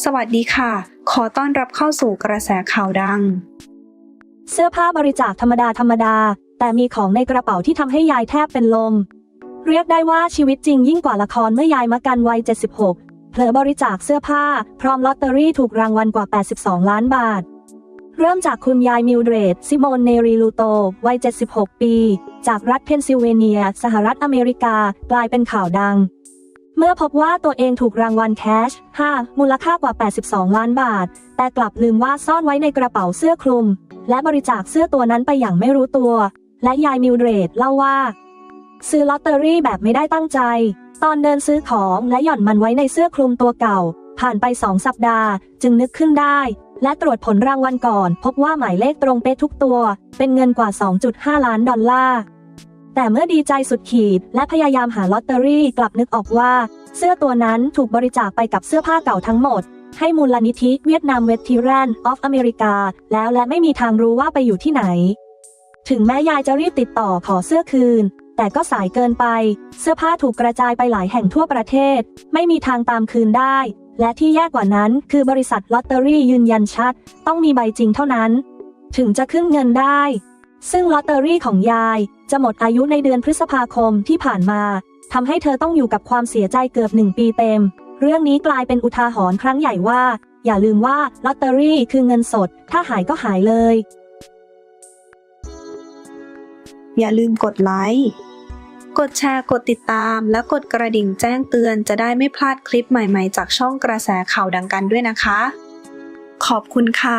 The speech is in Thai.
สวัสดีค่ะ ขอต้อนรับเข้าสู่กระแสข่าวดัง เสื้อผ้าบริจาคธรรมดาธรรมดา แต่มีของในกระเป๋าที่ทำให้ยายแทบเป็นลม เรียกได้ว่าชีวิตจริงยิ่งกว่าละครเมื่อยายมากันวัย 76 เผลอบริจาคเสื้อผ้า พร้อมลอตเตอรี่ถูกรางวัลกว่า 82 ล้านบาท เริ่มจากคุณยายมิลเดรดซิโมนเนริลูโต วัย 76 ปี จากรัฐเพนซิลเวเนีย สหรัฐอเมริกา กลายเป็นข่าวดัง เมื่อพบว่าตัวเองถูกรางวัลแคช 5 มูลค่ากว่า 82 ล้านบาท แต่กลับลืมว่าซ่อนไว้ในกระเป๋าเสื้อคลุม และบริจาคเสื้อตัวนั้นไปอย่างไม่รู้ตัว และยายมิลเดรดเล่าว่า ซื้อลอตเตอรี่แบบไม่ได้ตั้งใจ ตอนเดินซื้อของและหย่อนมันไว้ในเสื้อคลุมตัวเก่า ผ่านไปสองสัปดาห์ จึงนึกขึ้นได้ และตรวจผลรางวัลก่อน พบว่าหมายเลขตรงเป๊ะทุกตัว เป็นเงินกว่า 2.5 ล้านดอลลาร์ แต่เมื่อดีใจสุดขีด และพยายามหาลอตเตอรี่กลับนึกออกว่า เสื้อตัวนั้นถูกบริจาคไปกับเสื้อผ้าเก่าทั้งหมด ให้มูลนิธิเวียดนามเวทีแรนออฟอเมริกา แล้วและไม่มีทางรู้ว่าไปอยู่ที่ไหน ถึงแม้ยายจะรีบติดต่อขอเสื้อคืน แต่ก็สายเกินไป เสื้อผ้าถูกกระจายไปหลายแห่งทั่วประเทศ ไม่มีทางตามคืนได้ และที่แย่กว่านั้นคือบริษัทลอตเตอรี่ยืนยันชัด ต้องมีใบจริงเท่านั้น ถึงจะขึ้นเงินได้ ซึ่งลอตเตอรี่ของยายจะหมดอายุในเดือนพฤษภาคมที่ผ่านมาทำให้เธอต้องอยู่กับความเสียใจเกือบหนึ่งปีเต็ม เรื่องนี้กลายเป็นอุทาหรณ์ครั้งใหญ่ว่า อย่าลืมว่าลอตเตอรี่คือเงินสด ถ้าหายก็หายเลย อย่าลืมกดไลค์กดแชร์กดติดตาม และกดกระดิ่งแจ้งเตือนจะได้ไม่พลาดคลิปใหม่ๆ จากช่องกระแสข่าวดังกันด้วยนะคะ ขอบคุณค่ะ